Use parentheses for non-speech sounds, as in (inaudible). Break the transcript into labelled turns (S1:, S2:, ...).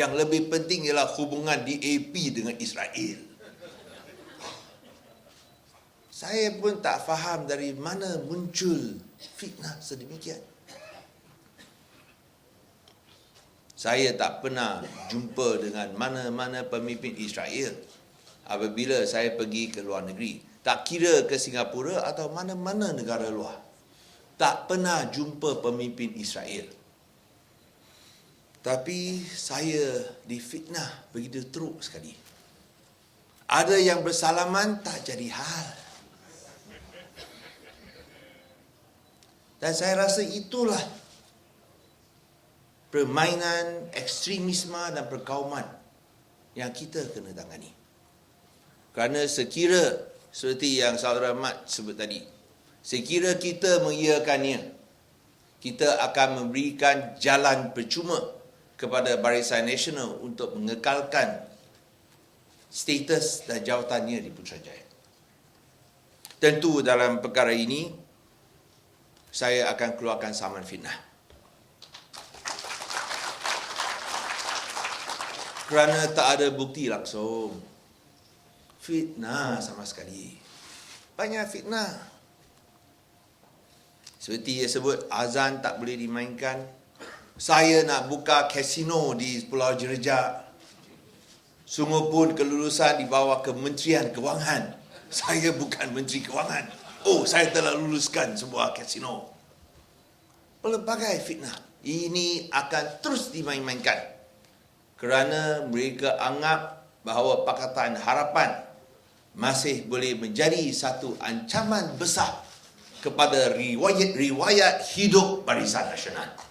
S1: Yang lebih penting ialah hubungan DAP dengan Israel. Saya pun tak faham dari mana muncul fitnah sedemikian. Saya tak pernah jumpa dengan mana-mana pemimpin Israel apabila saya pergi ke luar negeri. Tak kira ke Singapura atau mana-mana negara luar. Tak pernah jumpa pemimpin Israel. Tapi saya difitnah begitu teruk sekali. Ada yang bersalaman tak jadi hal. Dan saya rasa itulah permainan ekstremisme dan perkauman yang kita kena tangani. Kerana sekira seperti yang saudara Mat sebut tadi, sekira kita mengiyakannya, kita akan memberikan jalan percuma kepada Barisan Nasional untuk mengekalkan status dan jawatannya di Putrajaya. Tentu dalam perkara ini, saya akan keluarkan saman fitnah. Kerana tak ada bukti langsung. Fitnah sama sekali. Banyak fitnah. Seperti dia sebut, azan tak boleh dimainkan. Saya nak buka kasino di Pulau Jerejak. Sungguh pun kelulusan di bawah Kementerian Kewangan. (laughs) Saya bukan Menteri Kewangan. Oh, saya telah luluskan sebuah kasino. Pelbagai fitnah. Ini akan terus dimain-mainkan. Kerana mereka anggap bahawa Pakatan Harapan masih boleh menjadi satu ancaman besar kepada riwayat-riwayat hidup Barisan Nasional.